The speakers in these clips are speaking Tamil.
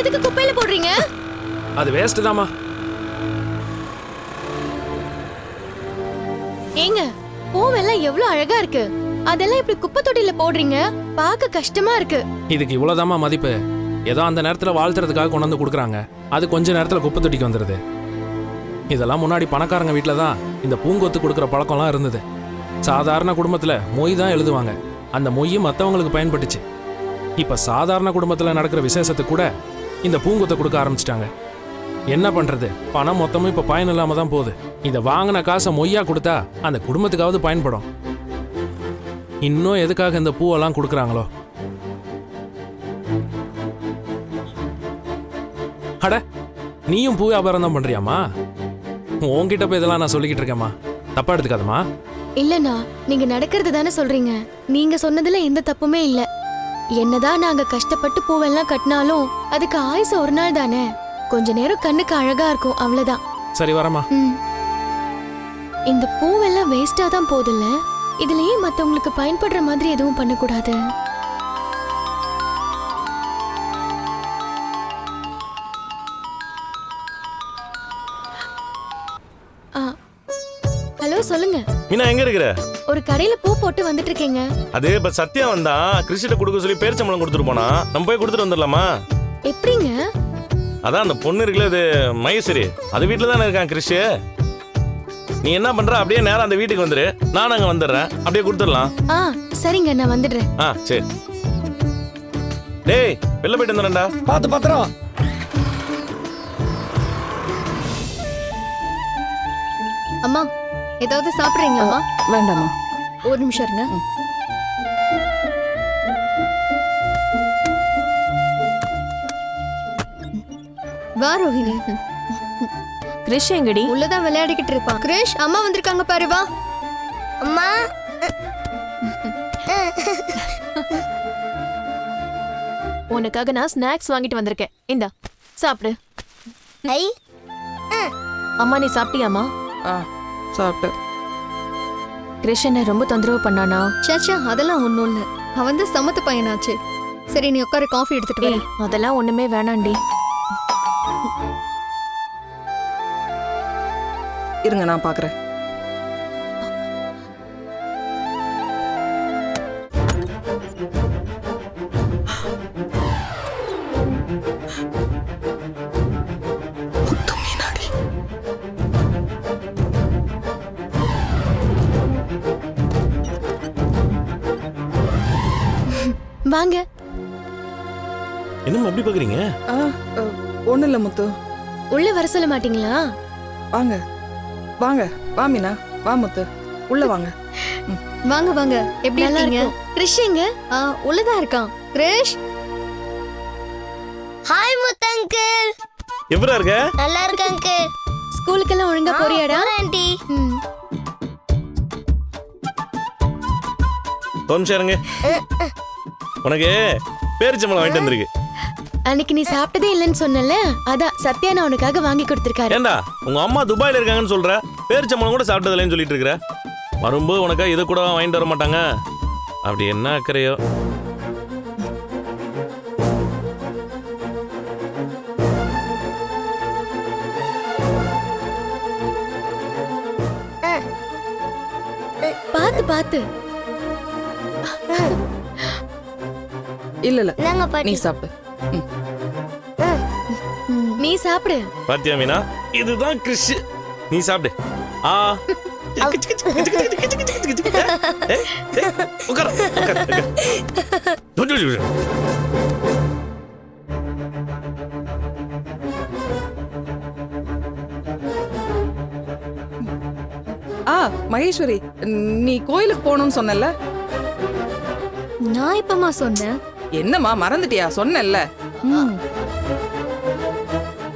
எதுக்கு குப்பையில போடுறீங்க? அது வேஸ்ட் தாம்மா. ஏங்க பூவெல்லாம் எவ்வளவு அழகா இருக்கு. அதெல்லாம் இப்படி குப்பை தொட்டில போடுறீங்க? பார்க்க கஷ்டமா இருக்கு. இதுக்கு இவ்வளோதாம்மா மதிப்பு. ஏதோ அந்த நேரத்தில் வாழ்த்துறதுக்காக கொண்டு வந்து கொடுக்குறாங்க. அது கொஞ்ச நேரத்தில் குப்பை தொட்டிக்கு வந்துடுது இதெல்லாம் முன்னாடி பணக்காரங்க வீட்டில் தான் இந்த பூங்கொத்து கொடுக்குற பழக்கம்லாம் இருந்தது. சாதாரண குடும்பத்தில் மொய் தான் எழுதுவாங்க. அந்த மொய் மற்றவங்களுக்கு பயன்பட்டுச்சு. இப்போ சாதாரண குடும்பத்தில் நடக்கிற விசேஷத்துக்கு கூட இந்த பூங்கொத்தை கொடுக்க ஆரம்பிச்சிட்டாங்க. என்ன பண்ணுறது பணம் மொத்தமும் இப்போ பயன் இல்லாமல் தான் போகுது. இதை வாங்கின காசை மொய்யா கொடுத்தா அந்த குடும்பத்துக்காவது பயன்படும். இன்னும் எதுக்காக இந்த பூவெல்லாம் கொடுக்குறாங்களோ? அட நீயும் பூ வியாபாரம் தான் பண்றியாமா உன்கிட்ட போய் இதெல்லாம் நான் சொல்லிக்கிட்டு இருக்கேம்மா. தப்பா எடுத்துக்காதம்மா. இல்லண்ணா நீங்க நடக்கிறது தானே சொல்றீங்க. நீங்க சொன்னதுல எந்த தப்புமே இல்லை. என்னதான் நாங்க கஷ்டப்பட்டு பூவெல்லாம் கட்டினாலும் அதுக்கு ஆயுசு ஒரு நாள் தானே? கொஞ்ச நேரம் கண்ணுக்கு அழகா இருக்கும் அவ்வளவுதான். சரி வரமா. இந்த பூவெல்லாம் வேஸ்டா தான் போதில்ல? இதுலயே மத்தவங்களுக்கு பயன்படுற மாதிரி எதுவும் பண்ணக்கூடாது. ஹலோ சொல்லுங்க. மீனா எங்க இருக்கிற? ஒரு கடையில பூ போட்டு வந்துட்டு இருக்கேங்க அது இப்ப சத்யா வந்தா கிருஷிட்ட கொடுக்க சொல்லி பேரிச்சம்பளம் கொடுத்துட்டு போனா நம்ம போய் கொடுத்துட்டு வந்துடலாமா? எப்படிங்க? அதான் அந்த பொண்ணு இருக்குல்ல அது மகேஸ்வரி அது வீட்டுல தானே இருக்கான் கிருஷ் நீ என்ன பண்ற? அப்படியே நேரா அந்த வீட்டுக்கு வந்துரு. நான் அங்க வந்துடுறேன். அப்படியே கொடுத்துடலாம். ஆ சரிங்க நான் வந்துடுறேன். ஆ சரி. டேய் வெளில போயிட்டு வந்துடுறேன்டா. பார்த்து பத்திரம். அம்மா ஏதாவது சாப்பிடுறீங்களாம்மா வேண்டாமா ஒரு நிமிஷம் இருங்க. வா ரோஹிணி. கிரிஷ் எங்கடி? உள்ளதான் விளையாடிக்கிட்டு இருப்பான். கிரேஷ் அம்மா வந்திருக்காங்க பாரு வா. அம்மா. உனக்காக நான் ஸ்நாக்ஸ் வாங்கிட்டு வந்திருக்கேன். இந்தா சாப்பிடு. ஐ. அம்மா நீ சாப்பிட்டியாமா ஆ சாப்பிட்டேன். கிரிஷ் என்ன ரொம்ப தொந்தரவு பண்ணானா? சாச்சா அதெல்லாம் ஒண்ணும் இல்ல. அவன் தான் சமத்து பையனாச்சு. சரி நீ உட்காரு காஃபி எடுத்துட்டு அதெல்லாம் ஒண்ணுமே வேணாண்டி. இருங்க நான் பார்க்குறேன் வாங்க. என்னம்மா எப்படி பாக்குறீங்க? ஒன்றும் இல்லை முத்து. உள்ள வர சொல்ல மாட்டீங்களா? வாங்க. வாங்க. வா மீனா. வா முத்து. உள்ள வாங்க. வாங்க வாங்க. எப்படி இருக்கீங்க? கிரிஷ் எங்க? உள்ளதான் இருக்கான். கிரிஷ்? ஹாய் முத்தங்கிள் எப்படா இருக்க? நல்லா இருக்கு அங்கிள் ஸ்கூலுக்கெல்லாம் ஒழுங்கா போறியாடா? ஆண்டி ம். ஒரு நிமிஷம் இருங்க உனக்கு பேரிச்சம்பளம் வாங்கிட்டு வந்திருக்கு. அன்னைக்கு நீ சாப்பிட்டதே இல்லைன்னு சொன்னல அதான் சத்யா நான் உனக்காக வாங்கி கொடுத்திருக்காரு. ஏண்டா உங்க அம்மா துபாயில இருக்காங்கன்னு சொல்ற? பேரிச்சம்பளம் கூட சாப்பிட்டதில்லைன்னு சொல்லிட்டு இருக்கிற? வரும்போது உனக்கா இதை கூட வாங்கிட்டு வர மாட்டாங்க? அப்படி என்ன அக்கறையோ? பாத்து பாத்து. இல்லை இல்லை நீ சாப்பிடு. நீ சாப்பிடு. பாத்தியா மீனா? இதுதான் கிறிஷ். நீ சாப்பிடு. ஆ. ஆ. மகேஸ்வரி நீ கோயிலுக்கு போகணும்னு சொன்னல நான் இப்பமா சொன்னேன்? என்னம்மா மறந்துட்டியா சொன்னேன்ல ம்.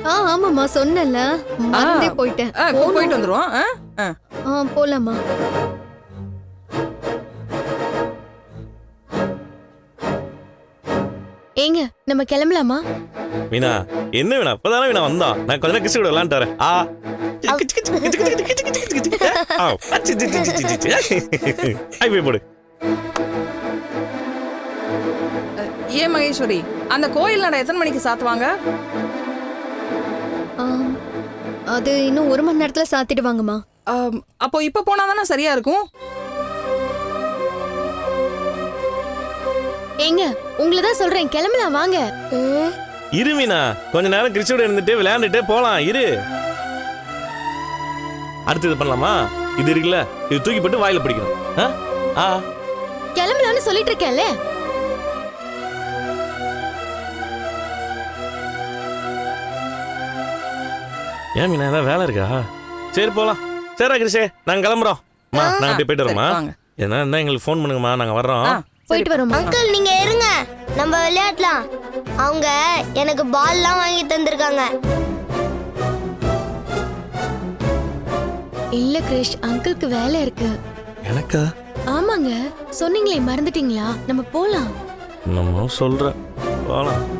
ஆ ஆமாம்மா சொன்னல மறந்தே போயிட்டேன் போயிட்டு வந்துருவோம் போலாமா ஏங்க நம்ம கிளம்பலாமா மீனா என்ன வேணா இப்பதானே வேணா வந்தான் நான் கொஞ்ச நேரம் கிறிஷ் கூட விளாண்டு வரேன் ஆ. ஐ போடு ஏன் மகேஸ்வரி? அந்த கோயில் நட எத்தனை மணிக்கு சாத்துவாங்க? அது இன்னும் ஒரு மணி நேரத்துல சாத்திடுவாங்கம்மா. அப்போ இப்ப போனா தானே சரியா இருக்கும்? ஏங்க உங்களை தான் சொல்றேன் கிளம்பலாம் வாங்க. இரு மீனா கொஞ்ச நேரம் கிறிஸ்டியோட இருந்துட்டு விளையாண்டுட்டே போலாம் இரு. அடுத்து இது பண்ணலாமா? இது இருக்குல்ல இது தூக்கி போட்டு வாயில பிடிக்கணும். ஆ? ஆ. கிளம்பலாம்னு சொல்லிட்டு இருக்கேன்ல. ஏன் மீனா ஏதாவது வேலை இருக்கா? சரி போலாம். சரிடா கிறிஷே நாங்க கிளம்புறோம். அம்மா நாங்க அப்படியே போயிட்டு வரோம்மா சரி, வாங்க. என்ன எங்களுக்கு ஃபோன் பண்ணுங்கம்மா நாங்க வர்றோம். போயிட்டு வரோமா அங்கிள் நீங்க இருங்க. நம்ம விளையாடலாம். அவங்க எனக்கு பால்லாம் வாங்கி தந்திருக்காங்க. இல்ல கிரிஷ் அங்கிளுக்கு வேலை இருக்கு. எனக்கா? ஆமாங்க. சொன்னீங்களே மறந்துட்டீங்களா? நம்ம போலாம். நம்ம சொல்ற. போலாம்.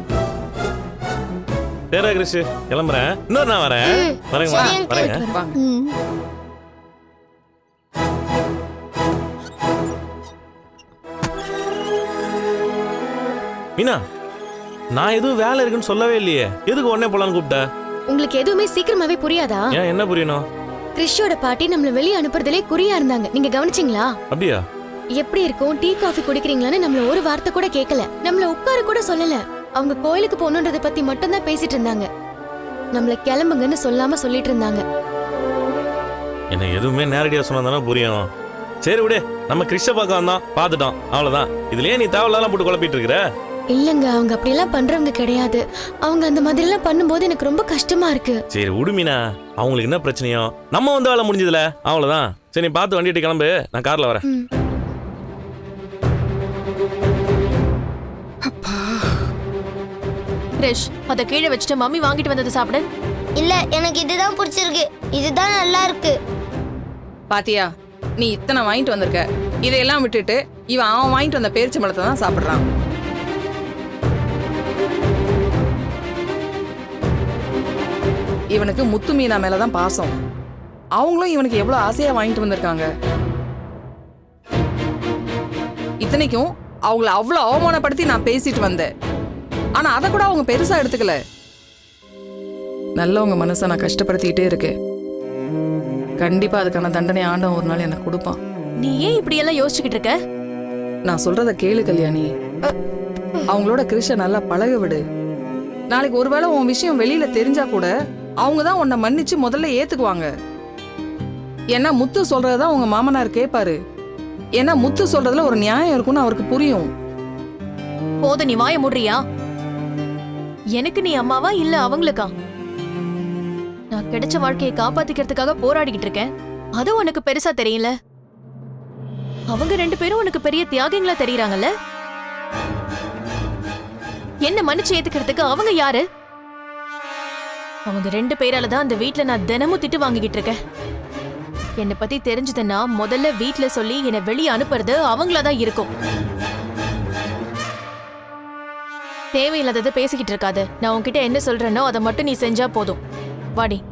சரிடா கிறிஷ் கிளம்புறேன். இன்னொரு நான் வரேன். சரி. வரேங்க வாங்க. ம். மீனா நான் எதுவும் வேலை இருக்குன்னு சொல்லவே இல்லையே. எதுக்கு உடனே போலான்னு கூப்பிட்ட? உங்களுக்கு எதுவுமே சீக்கிரமாவே புரியாதா? ஏன் என்ன புரியணும்? கிறிஷோட பாட்டி நம்மள வெளிய அனுப்புறதுலே குறியா இருந்தாங்க. நீங்க கவனிச்சீங்களா? அப்படியா? எப்படி இருக்கும்? டீ காஃபி குடிக்கிறீங்களான்னு நம்மள ஒரு வார்த்தை கூட கேட்கல நம்மள உட்கார கூட சொல்லல. அவங்க கோயிலுக்கு போகணுன்றத பத்தி மட்டும் தான் பேசிட்டு இருந்தாங்க. நம்மள கிளம்புங்கன்னு சொல்லாம சொல்லிட்டு இருந்தாங்க. என்ன எதுவுமே நேரடியா சொன்னா புரியும். சரி விடு நம்ம கிறிஸ்ட பார்க்க வந்தோம் பார்த்துட்டோம் அவ்வளவுதான். இதுலயே நீ தேவையில்லாம் போட்டு குழப்பிட்டு இருக்கிற இல்லங்க அவங்க அப்படியெல்லாம் பண்றவங்க கிடையாது. அவங்க அந்த மாதிரி எல்லாம் பண்ணும்போது எனக்கு ரொம்ப கஷ்டமா இருக்கு. சரி விடு மீனா. அவங்களுக்கு என்ன பிரச்சனையோ நம்ம வந்து வேலை முடிஞ்சதுல அவ்வளவுதான். சரி நீ பார்த்து வண்டிட்டு கிளம்பு நான் கார்ல வரேன். கிரிஷ் அதை கீழே வச்சுட்டு மம்மி வாங்கிட்டு வந்தது சாப்பிடு. இல்ல எனக்கு இதுதான் பிடிச்சிருக்கு. இதுதான் நல்லா இருக்கு. பாத்தியா நீ இத்தனை வாங்கிட்டு வந்திருக்க. இதையெல்லாம் விட்டுட்டு இவன் அவன் வாங்கிட்டு வந்த பேரிச்சம்பழத்தை தான் சாப்பிடுறான். இவனுக்கு முத்து மீனா மேலதான் பாசம். அவங்களும் இவனுக்கு எவ்வளவு ஆசையா வாங்கிட்டு வந்திருக்காங்க. இத்தனைக்கும் அவங்கள அவ்வளவு அவமானப்படுத்தி நான் பேசிட்டு வந்தேன். ஆனா அதை கூட அவங்க பெருசா எடுத்துக்கல. நல்லவங்க மனசை நான் கஷ்டப்படுத்திக்கிட்டே இருக்கேன். கண்டிப்பா அதுக்கான தண்டனை ஆண்டவன் ஒரு நாள் எனக்கு கொடுப்பான். நீ ஏன் இப்படி எல்லாம் யோசிச்சுக்கிட்டு இருக்க? நான் சொல்றத கேளு கல்யாணி. அவங்களோட கிருஷ்ண நல்லா பழக விடு. நாளைக்கு ஒருவேளை உன் விஷயம் வெளியில தெரிஞ்சா கூட அவங்க தான் உன்னை மன்னிச்சு முதல்ல ஏத்துக்குவாங்க. ஏன்னா முத்து சொல்றதான் உங்க மாமனார் கேட்பாரு ஏன்னா முத்து சொல்றதுல ஒரு நியாயம் இருக்கும்னு அவருக்கு புரியும். போதும் நீ வாய மூடுறியா? எனக்கு நீ அம்மாவா இல்ல அவங்களுக்கா? நான் கிடைச்ச வாழ்க்கையை காப்பாத்திக்கிறதுக்காக போராடிக்கிட்டு இருக்கேன். அது உனக்கு பெருசா தெரியல அவங்க ரெண்டு பேரும் உனக்கு பெரிய தியாகிங்களா தெரியறாங்கல்ல? என்ன மன்னிச்சு ஏத்துக்கிறதுக்கு அவங்க யாரு? அவங்க ரெண்டு பேரால தான் அந்த வீட்ல நான் தினமும் திட்டு வாங்கிக்கிட்டு இருக்கேன். என்னை பத்தி தெரிஞ்சதுன்னா முதல்ல வீட்ல சொல்லி என்னை வெளியே அனுப்புறது அவங்களா தான் இருக்கும். தேவையில்லாததை பேசிக்கிட்டு இருக்காது. நான் உன்கிட்ட என்ன சொல்றேனோ அதை மட்டும் நீ செஞ்சா போதும். வாடி.